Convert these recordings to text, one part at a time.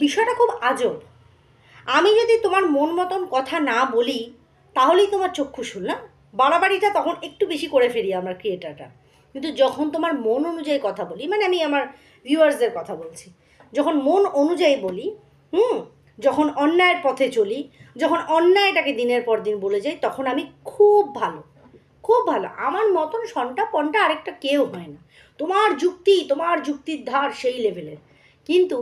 বিষয়টা খুব আজব। আমি যদি তোমার মন মতন কথা না বলি, তাহলেই তোমার চক্ষু শুনলাম। বাড়াবাড়িটা তখন একটু বেশি করে ফেলি আমার ক্রিয়েটারটা কিন্তু যখন তোমার মন অনুযায়ী কথা বলি মানে আমি আমার ভিউয়ার্সদের কথা বলছি, যখন মন অনুযায়ী বলি, হুম, যখন অন্যায়ের পথে চলি, যখন অন্যায়টাকে দিনের পর দিন বলে যাই, তখন আমি খুব ভালো খুব ভালো। আমার মতন সন্টা পন্টা আরেকটা কেউ হয় না। তোমার যুক্তি, তোমার যুক্তির ধার সেই লেভেলের কিন্তু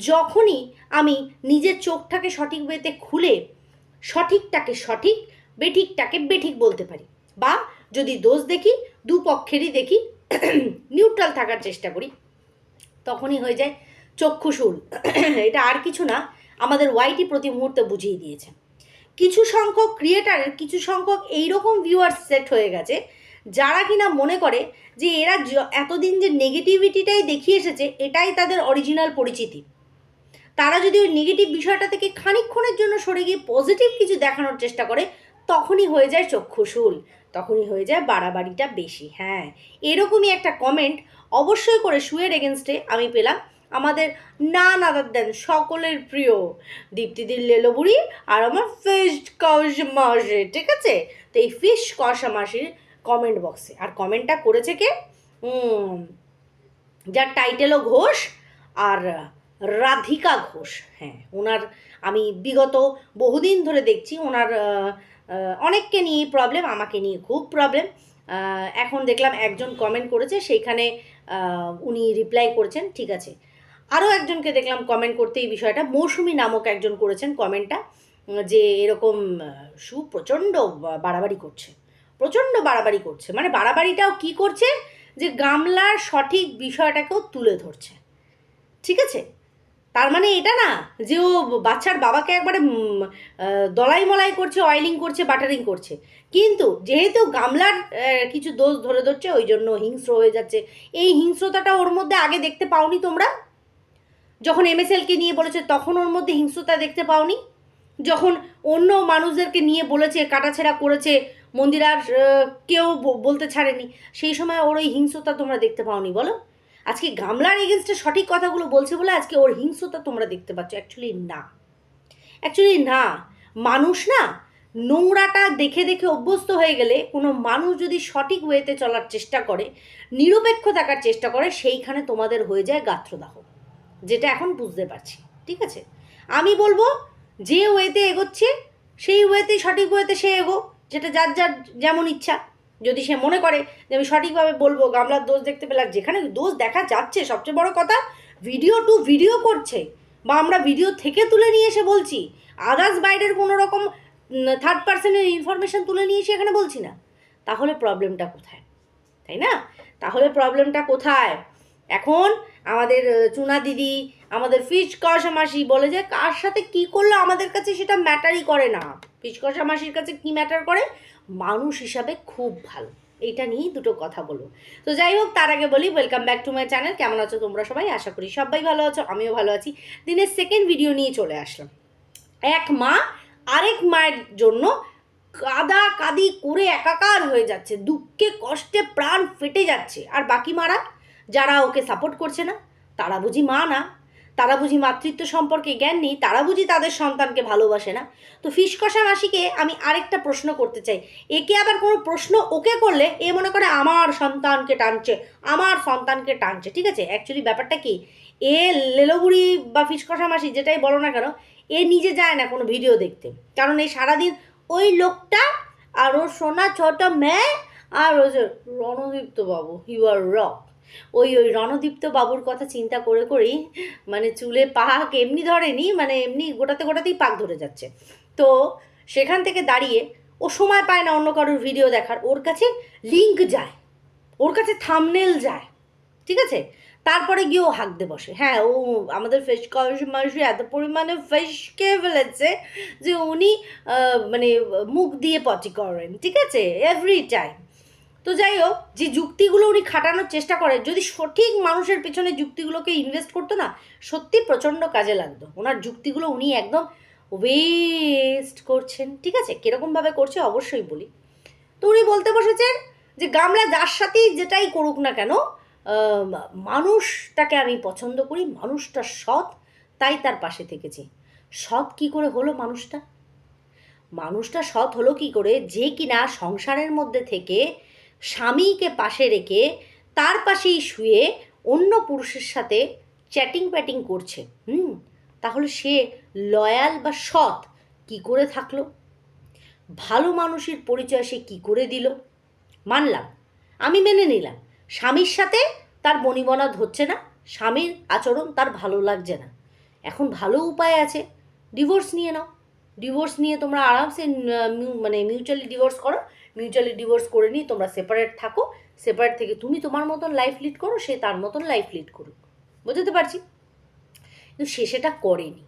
যখনই আমি নিজের চোখটাকে সঠিক ওয়েতে খুলে সঠিকটাকে সঠিক, বেঠিকটাকে বেঠিক বলতে পারি বা যদি দোষ দেখি, দুপক্ষেরই দেখি নিউট্রাল থাকার চেষ্টা করি, তখনই হয়ে যায় চক্ষুশূল এটা আর কিছু না, আমাদের ওয়াইটি প্রতি মুহূর্তে বুঝিয়ে দিয়েছে। কিছু সংখ্যক ক্রিয়েটারের কিছু সংখ্যক এইরকম ভিউয়ার্স সেট হয়ে গেছে যারা কিনা মনে করে যে এরা এতদিন যে নেগেটিভিটিটাই দেখিয়ে এসেছে, এটাই তাদের অরিজিনাল পরিচিতি। তারা যদি ওই নেগেটিভ বিষয়টা থেকে খানিকক্ষণের জন্য সরে গিয়ে পজিটিভ কিছু দেখানোর চেষ্টা করে, তখনই হয়ে যায় চক্ষুশূল তখনই হয়ে যায় বাড়াবাড়িটা বেশি হ্যাঁ। এরকমই একটা কমেন্ট অবশ্যই করে শুয়ের এগেনস্টে আমি পেলাম আমাদের না আদার দেন সকলের প্রিয় দীপ্তিদির লেলোবুড়ি আর আমার ফিশ কষা মাসে, ঠিক আছে? তো এই ফিশ কষা মাসির কমেন্ট বক্সে আর কমেন্টটা করেছে কে? যার টাইটেলও ঘোষ আর রাধিকা ঘোষ। হ্যাঁ ওনার আমি বিগত বহুদিন ধরে দেখছি, ওনার অনেককে নিয়ে প্রবলেম আমাকে নিয়ে খুব প্রবলেম এখন দেখলাম একজন কমেন্ট করেছে, সেইখানে উনি রিপ্লাই করেছেন, ঠিক আছে। আরও একজনকে দেখলাম কমেন্ট করতে এই বিষয়টা, মৌসুমি নামক একজন করেছেন কমেন্টটা যে এরকম সু প্রচণ্ড বাড়াবাড়ি করছে। প্রচণ্ড বাড়াবাড়ি করছে। মানে বাড়াবাড়িটাও কি করছে? যে গামলার সঠিক বিষয়টাকেও তুলে ধরছে। ঠিক আছে? তার মানে এটা না যে ও বাচ্চার বাবাকে একবারে দলাই মলাই করছে অয়েলিং করছে বাটারিং করছে। কিন্তু যেহেতু গামলার কিছু দোষ ধরে ধরছে, ওই জন্য হিংস্র হয়ে যাচ্ছে। এই হিংস্রতাটা ওর মধ্যে আগে দেখতে পাওনি তোমরা? যখন এমএসএলকে নিয়ে বলেছে, তখন ওর মধ্যে হিংস্রতা দেখতে পাওনি? যখন অন্য মানুষদেরকে নিয়ে বলেছে, কাটাছেড়া করেছে মন্দিরার কেউ বলতে ছাড়েনি। সেই সময় ওর ওই হিংস্রতা তোমরা দেখতে পাওনি, বলো? আজকে গামলার এগেনস্টে সঠিক কথাগুলো বলছে বলে আজকে ওর হিংস্রতা তোমরা দেখতে পাচ্ছ। অ্যাকচুয়ালি না। অ্যাকচুয়ালি না। মানুষ না, নোংরাটা দেখে দেখে অভ্যস্ত হয়ে গেলে কোনো মানুষ যদি সঠিক ওয়েতে চলার চেষ্টা করে, নিরপেক্ষ থাকার চেষ্টা করে, সেইখানে তোমাদের হয়ে যায় গাত্রদাহ। যেটা এখন বুঝতে পারছি। ঠিক আছে? আমি বলব, যে ওয়েতে এগোচ্ছে, সেই ওয়েতে সঠিক ওয়েতে সে এগো। যেটা যার যার যেমন ইচ্ছা, যদি সে মনে করে যে আমি সঠিকভাবে বলব, গামলার দোষ দেখতে পেলাম যেখানে দোষ দেখা যাচ্ছে, সবচেয়ে বড় কথা ভিডিও টু ভিডিও করছে, বা আমরা ভিডিও থেকে তুলে নিয়ে এসে বলছি আদার্স বাইরের কোনো রকম থার্ড পার্সনের ইনফরমেশন তুলে নিয়ে এসে এখানে বলছি না, তাহলে প্রবলেমটা কোথায়? তাই না? তাহলে প্রবলেমটা কোথায়? এখন আমাদের চুনা দিদি, আমাদের ফিজ কষা মাসি বলে যে, কার সাথে কি করল আমাদের কাছে সেটা ম্যাটারই করে না। ফিশ কষা মাসির কাছে কি ম্যাটার করে? মানুষ হিসাবে খুব ভালো। এটা নিয়েই দুটো কথা বলব। তো যাই হোক, তার আগে বলি welcome back to my channel কেমন আছো তোমরা সবাই? আশা করি সবাই ভালো আছো, আমিও ভালো আছি। দিনের সেকেন্ড ভিডিও নিয়ে চলে আসলাম। এক মা আরেক মায়ের জন্য কাদা কাদি করে একাকার হয়ে যাচ্ছে। দুঃখে কষ্টে প্রাণ ফেটে যাচ্ছে। আর বাকি মারা, যারা ওকে সাপোর্ট করছে না, তারা বুঝি মা না? তারা বুঝি মাতৃত্ব সম্পর্কে জ্ঞান নেই, তারা বুঝি তাদের সন্তানকে ভালোবাসে না। তো ফিস কষা মাসিকে আমি আরেকটা প্রশ্ন করতে চাই। একে আবার কোনো প্রশ্ন ওকে করলে এ মনে করে আমার সন্তানকে টানছে, আমার সন্তানকে টানছে, ঠিক আছে? অ্যাকচুয়ালি ব্যাপারটা কি? এ লেলোগুড়ি বা ফিস কষা মাসি যেটাই বলো না কেন, এ নিজে যায় না কোনো ভিডিও দেখতে। কারণ এই সারাদিন ওই লোকটা আর ওর সোনা ছোট মেয়ে আর ওই যে রণদীপ্ত বাবু ইউ আর রক ওই ওই রণদীপ্ত বাবুর কথা চিন্তা করে করেই মানে চুলে পাক এমনি ধরেনি মানে এমনি গোটাতে গোটাতেই পাক ধরে যাচ্ছে। তো সেখান থেকে দাঁড়িয়ে ও সময় পায় না অন্য কারোর ভিডিও দেখার, ওর কাছে লিঙ্ক যায়, ওর কাছে থামনেল যায়, ঠিক আছে? তারপরে গিয়ে ও হাঁকতে বসে। হ্যাঁ ও আমাদের ফেস মানুষ এত পরিমাণে ফেস খেয়ে ফেলেছে যে উনি মানে মুখ দিয়ে পটি করেন, ঠিক আছে? এভরি টাইম তো যাই হোক, যে যুক্তিগুলো উনি খাটানোর চেষ্টা করে যদি সঠিক মানুষের পেছনে যুক্তিগুলোকে ইনভেস্ট করতো না, সত্যি প্রচণ্ড কাজে লাগতো। ওনার যুক্তিগুলো উনি একদম ওয়েস্ট করছেন। ঠিক আছে? কীরকমভাবে করছে অবশ্যই বলি। তো উনি বলতে বসেছেন যে, গামলা যার সাথেই যেটাই করুক না কেন মানুষটাকে আমি পছন্দ করি, মানুষটা সৎ, তাই তার পাশে থেকেছি। সৎ কি করে হলো মানুষটা? মানুষটা সৎ হলো কি করে? যে কিনা সংসারের মধ্যে থেকে স্বামীকে পাশে রেখে তার পাশেই শুয়ে অন্য পুরুষের সাথে চ্যাটিং প্যাটিং করছে। হুম, তাহলে সে লয়াল বা সৎ কি করে থাকল? ভালো মানুষের পরিচয় সে কী করে দিল? মানলাম, আমি মেনে নিলাম। স্বামীর সাথে তার বনিবনা ধরছে না, স্বামীর আচরণ তার ভালো লাগছে না। এখন ভালো উপায় আছে ডিভোর্স নিয়ে নাও। ডিভোর্স নিয়ে তোমরা আরামসে মানে মিউচুয়ালি ডিভোর্স করো। মিউচুয়ালি ডিভোর্স করে নিই তোমরা সেপারেট থাকো। সেপারেট থেকে তুমি তোমার মতন লাইফ লিড করো, সে তার মতন লাইফ লিড করুক। বুঝতে পারছি? কিন্তু সে সেটা করেনি।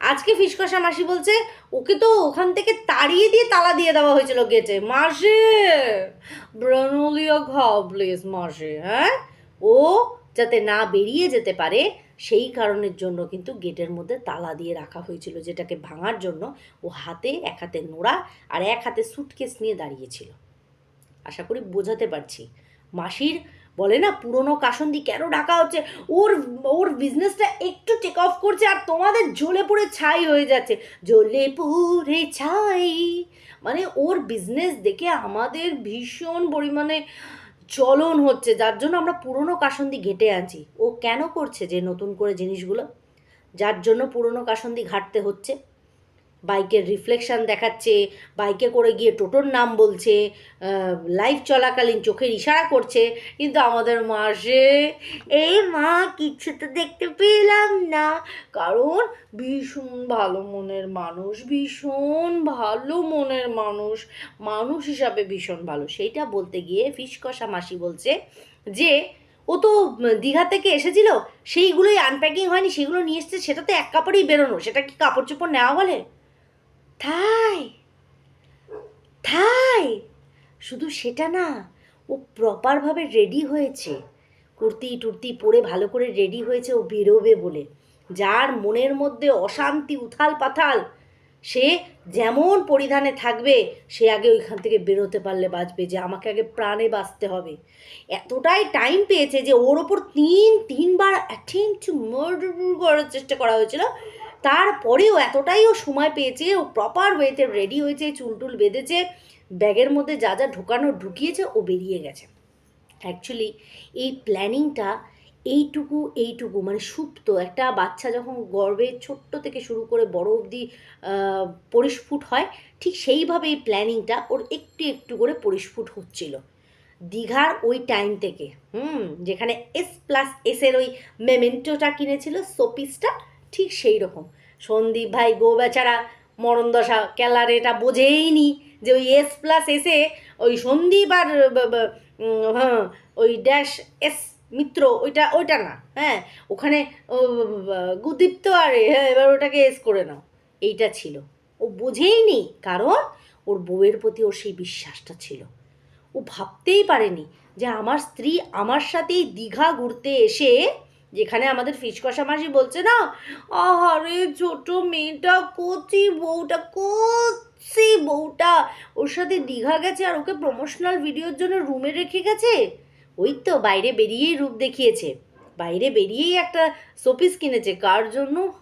আজকে ফিসকষা মাসি বলছে, ওকে তো ওখান থেকে তাড়িয়ে দিয়ে তালা দিয়ে দেওয়া হয়েছিল গেটে মাসে ব্রনলিয়া খাও প্লিজ মাসে হ্যাঁ? ও যাতে না বেরিয়ে যেতে পারে সেই কারণের জন্য কিন্তু গেটের মধ্যে তালা দিয়ে রাখা হয়েছিল, যেটাকে ভাঙার জন্য ও হাতে এক হাতে নোড়া আর এক হাতে সুটকেস নিয়ে দাঁড়িয়েছিল। আশা করি বোঝাতে পারছি। মাসির বলে না, পুরনো কাসন্দি কেন ডাকা হচ্ছে? ওর ওর বিজনেসটা একটু টেক অফ করছে আর তোমাদের জ্বলে পুড়ে ছাই হয়ে যাচ্ছে। জ্বলে পুড়ে ছাই। মানে ওর বিজনেস দেখে আমাদের ভীষণ পরিমাণে চলন হচ্ছে, যার জন্য আমরা পুরনো কাসন্দি ঘেটে আছি ও কেন করছে যে নতুন করে জিনিসগুলো? যার জন্য পুরনো কাসন্দি ঘাটতে হচ্ছে? বাইকের রিফ্লেকশন দেখাচ্ছে, বাইকে করে গিয়ে টোটোর নাম বলছে লাইভ চলাকালীন চোখের ইশারা করছে, কিন্তু আমাদের মাসে এই মা কিচ্ছু তো দেখতে পেলাম না। কারণ ভীষণ ভালো মনের মানুষ, ভীষণ ভালো মনের মানুষ মানুষ হিসাবে ভীষণ ভালো। সেইটা বলতে গিয়ে ফিসকষা মাসি বলছে যে, ও তো দীঘা থেকে এসেছিল, সেইগুলোই আনপ্যাকিং হয়নি, সেগুলো নিয়ে এসছে সেটা তো এক কাপড়েই বেরোনো, সেটা কি কাপড় চোপড় নেওয়া বলে? তাই তাই। শুধু সেটা না, ও প্রপারভাবে রেডি হয়েছে। কুর্তি টুর্তি পরে ভালো করে রেডি হয়েছে, ও বেরোবে বলে। যার মনের মধ্যে অশান্তি, উথাল পাথাল, সে যেমন পরিধানে থাকবে, সে আগে ওইখান থেকে বেরোতে পারলে বাঁচবে, যে আমাকে আগে প্রাণে বাঁচতে হবে। এতটাই টাইম পেয়েছে যে ওর ওপর তিন, তিনবার অ্যাটেম্প টু মার্ডার করার চেষ্টা করা হয়েছিল। তারপরেও এতটাই ও সময় পেয়েছে, ও প্রপার ওয়েতে রেডি হয়েছে, চুল টুল বেঁধেছে, ব্যাগের মধ্যে যা যা ঢোকানো ঢুকিয়েছে, ও বেরিয়ে গেছে। অ্যাকচুয়ালি এই প্ল্যানিংটা এইটুকু এইটুকু মানে সুপ্ত। একটা বাচ্চা যখন গর্ভে ছোট্ট থেকে শুরু করে বড় অবধি পরিস্ফুট হয়, ঠিক সেইভাবে এই প্ল্যানিংটা ওর একটু একটু করে পরিস্ফুট হচ্ছিল। দীঘার ওই টাইম থেকে, হুম, যেখানে এস প্লাস এসের ওই মেমেন্টোটা কিনেছিল সোপিসটা ঠিক সেই রকম। সন্দীপ ভাই, গো বেচারা, মরণ দশা কেলার এটা বোঝেইনি যে ওই এস প্লাস এসে ওই সন্দীপ আর হ্যাঁ ওই ড্যাশ এস মিত্র, ওইটা ওইটা না হ্যাঁ? ওখানে গুদীপ্ত আর হ্যাঁ এবার ওটাকে এস করে নাও। এইটা ছিল। ও বোঝেইনি কারণ ওর বউয়ের প্রতি ওর সেই বিশ্বাসটা ছিল। ও ভাবতেই পারেনি যে আমার স্ত্রী আমার সাথেই দীঘা ঘুরতে এসে যেখানে আমাদের ফিসকষা মাসি বলছে না, আহারে ছোট মেয়েটা, কচি বউটা কচি বউটা। ওর সাথে দীঘা গেছে আর ওকে প্রমোশনাল ভিডিওর জন্য রুমে রেখে গেছে। ওই তো বাইরে বেরিয়েই রূপ দেখিয়েছে। বাইরে বেরিয়েই একটা শোপিস কিনেছে। কার জন্য?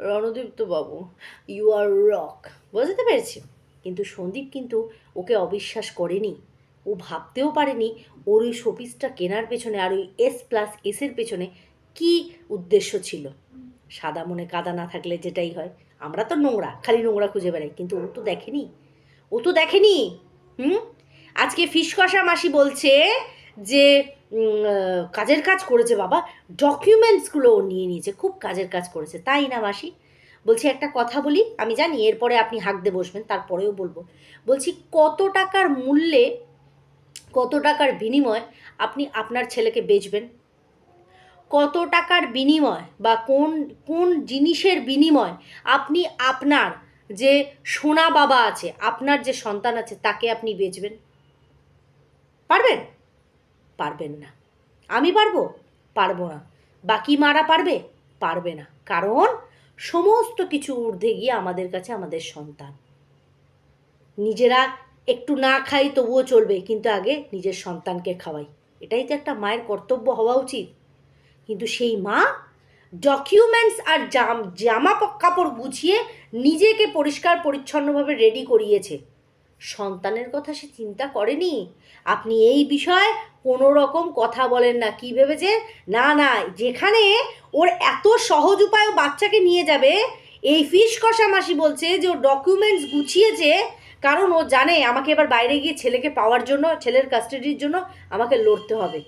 রণদীপ্ত বাবু। ইউ আর রক বুঝতে পেরেছি। কিন্তু সন্দীপ কিন্তু ওকে অবিশ্বাস করেনি। ও ভাবতেও পারেনি ওর ওই শোপিসটা কেনার পেছনে আর ওই এস প্লাস এসের পেছনে কি উদ্দেশ্য ছিল? সাদা মনে কাদা না থাকলে যেটাই হয়। আমরা তো নোংরা, খালি নোংরা খুঁজে বেড়াই। কিন্তু ও তো দেখেনি। ও তো দেখেনি! হুম? আজকে ফিস কষা মাসি বলছে যে কাজের কাজ করেছে বাবা। ডকুমেন্টসগুলো ও নিয়ে নিয়েছে। খুব কাজের কাজ করেছে। তাই না মাসি? বলছি, একটা কথা বলি, আমি জানি, এরপরে আপনি হাঁকতে বসবেন, তারপরেও বলব। বলছি, কত টাকার মূল্যে, কত টাকার বিনিময় আপনি আপনার ছেলেকে বেচবেন? কত টাকার বিনিময় বা কোন কোন জিনিসের বিনিময় আপনি আপনার যে সোনা বাবা আছে, আপনার যে সন্তান আছে, তাকে আপনি বেচবেন? পারবেন? পারবেন না। আমি পারব? পারব না। বাকি মারা পারবে? পারবে না। কারণ সমস্ত কিছু ঊর্ধ্বে গিয়ে আমাদের কাছে আমাদের সন্তান। নিজেরা একটু না খাই তবুও চলবে, কিন্তু আগে নিজের সন্তানকে খাওয়াই। এটাই তো একটা মায়ের কর্তব্য হওয়া উচিত। কিন্তু সেই মা ডকুমেন্টস আর জাম, জামা কাপড় গুছিয়ে নিজেকে পরিষ্কার পরিচ্ছন্নভাবে রেডি করিয়েছে। সন্তানের কথা সে চিন্তা করেনি? আপনি এই বিষয়ে কোনো রকম কথা বলেন না। কি ভেবেছে? না না, যেখানে ওর এত সহজ উপায় বাচ্চাকে নিয়ে যাবে, এই ফিস কষা মাসি বলছে যে ও ডকুমেন্টস গুছিয়েছে, কারণ ও জানে আমাকে এবার বাইরে গিয়ে ছেলেকে পাওয়ার জন্য, ছেলের কাস্টাডির জন্য আমাকে লড়তে হবে।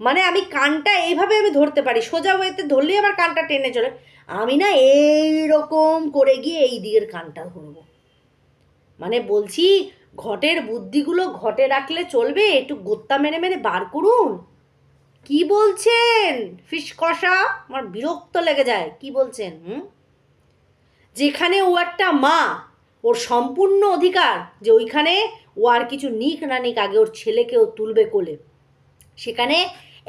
মানে আমি কানটা এইভাবে আমি ধরতে পারি, সোজা ওয়েতে ধরলেই আমার কানটা টেনে চলে। আমি না এই রকম করে গিয়ে এই দিকের কানটা ধরবো। মানে বলছি, ঘটের বুদ্ধিগুলো ঘটে রাখলে চলবে, একটু গোত্তা মেরে মেরে বার করুন। কি বলছেন? ফিস কষা, আমার বিরক্ত লেগে যায়, কি বলছেন, হুম? যেখানে ও একটা মা, ওর সম্পূর্ণ অধিকার যে ওইখানে ও আর কিছু নিক না নিক, আগে ওর ছেলেকে ও তুলবে কোলে। সেখানে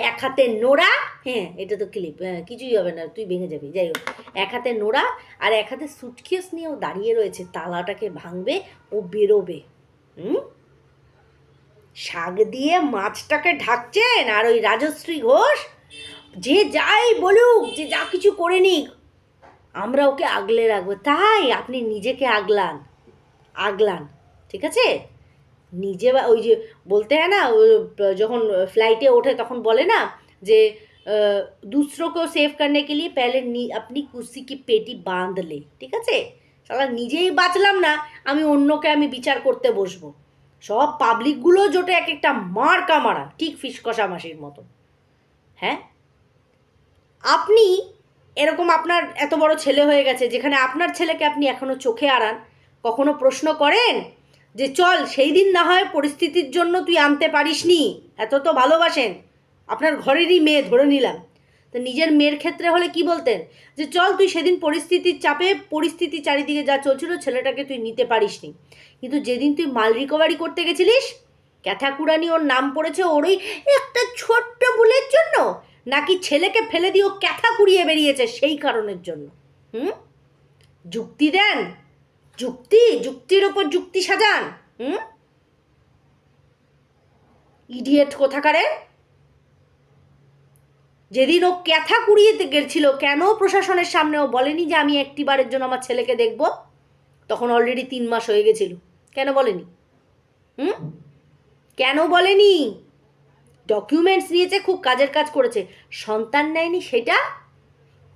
এক হাতে নোড়া হ্যাঁ এটা তো ক্লিপ কিছুই হবে না, তুই ভেঙে যাবি। যাই হোক, এক হাতে নোড়া আর এক হাতে সুটকেস নিয়েও দাঁড়িয়ে রয়েছে, তালাটাকে ভাঙবে ও বেরোবে। হুম? শাক দিয়ে মাছটাকে ঢাকছেন আর ওই রাজশ্রী ঘোষ, যে যাই বলুক, যে যা কিছু করে নিক, আমরা ওকে আগলে রাখব। তাই আপনি নিজেকে আগলান আগলান, ঠিক আছে? নিজে বা- ওই যে বলতে হয় না ও যখন ফ্লাইটে ওঠে তখন বলে না যে আহ, दूसरों को सेव करने के लिए पहले नी अपनी कुर्सी की पेटी बांध ले ঠিক আছে সালা নিজেই বাঁচলাম না আমি অন্যকে আমি বিচার করতে বসবো সব পাবলিকগুলো জোটে এক একটা মারকা মারা ঠিক ফিস কষা মাসির মতো হ্যাঁ আপনি এরকম আপনার এত বড় ছেলে হয়ে গেছে যেখানে আপনার ছেলেকে আপনি এখনো চোখে আড়ান কখনো প্রশ্ন করেন যে চল, সেই দিন না হয় পরিস্থিতির জন্য তুই আনতে পারিসনি। এত তো ভালোবাসেন। আপনার ঘরেরই মেয়ে, ধরে নিলাম। তো নিজের মেয়ের ক্ষেত্রে হলে কি বলতেন? যে চল, তুই সেদিন পরিস্থিতির চাপে, পরিস্থিতি চারিদিকে যা চলছিল, ছেলেটাকে তুই নিতে পারিসনি। কিন্তু যেদিন তুই মাল রিকভারি করতে গেছিলিস, ক্যাথাকুরানি ওর নাম পড়েছে ওর ওই একটা ছোট্ট ভুলের জন্য? নাকি ছেলেকে ফেলে দিয়ে ও ক্যাথা কুড়িয়ে বেরিয়েছে সেই কারণের জন্য? হুম? যুক্তি দেন। যুক্তি, যুক্তির ওপর যুক্তি সাজান, হুম? ইডিয়েট কোথাকারে? যেদিন ও ক্যাথা কুড়িয়ে গেছিল, কেন প্রশাসনের সামনে ও বলেনি যে আমি একটি বারের জন্য আমার ছেলেকে দেখব? তখন অলরেডি তিন মাস হয়ে গেছিল। কেন বলেনি? হুম? কেন বলেনি? ডকুমেন্টস নিয়েছে, খুব কাজের কাজ করেছে। সন্তান নেয়নি সেটা?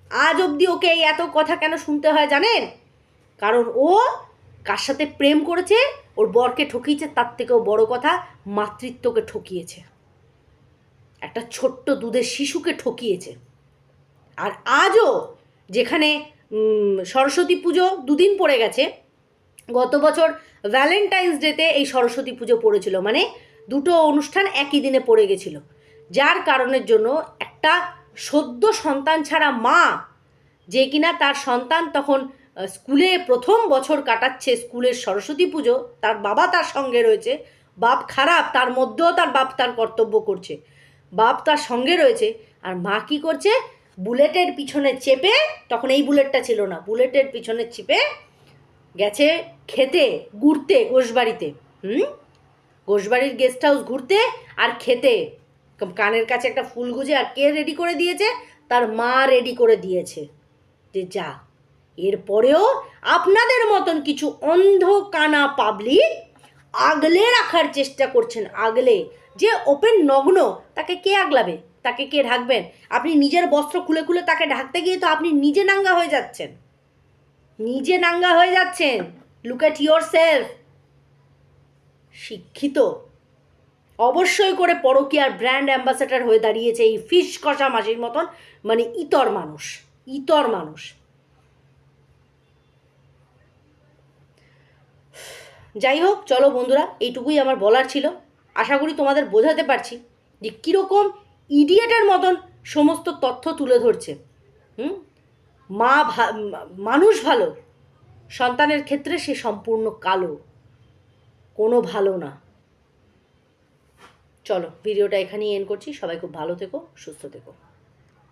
আজ অবধি ওকে এই এত কথা কেন শুনতে হয় জানেন? কারণ ও কার সাথে প্রেম করেছে, ওর বরকে ঠকিয়েছে, তার থেকেও বড় কথা মাতৃত্বকে ঠকিয়েছে। একটা ছোট্ট দুধের শিশুকে ঠকিয়েছে। আর আজও যেখানে সরস্বতী পুজো দুদিন পড়ে গেছে, গত বছর ভ্যালেন্টাইন্স ডেতে এই সরস্বতী পুজো পড়েছিল। মানে দুটো অনুষ্ঠান একই দিনে পড়ে গেছিল। যার কারণের জন্য একটা সদ্য সন্তান ছাড়া মা, যে কিনা তার সন্তান তখন স্কুলে প্রথম বছর কাটাচ্ছে স্কুলের সরস্বতী পুজো, তার বাবা তার সঙ্গে রয়েছে, বাপ খারাপ, তার মধ্যেও তার বাপ তার কর্তব্য করছে। বাপ তার সঙ্গে রয়েছে, আর মা কী করছে? বুলেটের পিছনে চেপে, তখন এই বুলেটটা ছিল না, বুলেটের পিছনে চেপে গেছে খেতে, ঘুরতে গোশবাড়িতে হুম? গোশবাড়ির গেস্ট হাউস ঘুরতে আর খেতে। কানের কাছে একটা ফুল গুজে আর কে রেডি করে দিয়েছে? তার মা রেডি করে দিয়েছে। যে যা। এরপরেও আপনাদের মতন কিছু অন্ধ কানা পাবলিক আগলে রাখার চেষ্টা করছেন, আগলে। যে ওপেন নগ্ন, তাকে কে আগলাবে? তাকে কে ঢাকবেন? আপনি নিজের বস্ত্র খুলে খুলে তাকে ঢাকতে গিয়ে তো আপনি নিজে নাঙ্গা হয়ে যাচ্ছেন। নিজে নাঙ্গা হয়ে যাচ্ছেন। লুক অ্যাট ইয়োর সেলফ শিক্ষিত। অবশ্যই করে পরকীয়ার ব্র্যান্ড অ্যাম্বাসেডার হয়ে দাঁড়িয়েছে এই ফিশ কষা মাসির মতন মানে ইতর মানুষ ইতর মানুষ। যাই হোক, চলো বন্ধুরা, এইটুকুই আমার বলার ছিল। আশা করি তোমাদের বোঝাতে পারছি যে কীরকম ইডিয়েটের মতন সমস্ত তথ্য তুলে ধরছে। হুম? মা মানুষ ভালো, সন্তানের ক্ষেত্রে সে সম্পূর্ণ কালো, কোনো ভালো না। চলো, ভিডিওটা এখানেই এন্ড করছি। সবাই খুব ভালো থেকো, সুস্থ থেকো।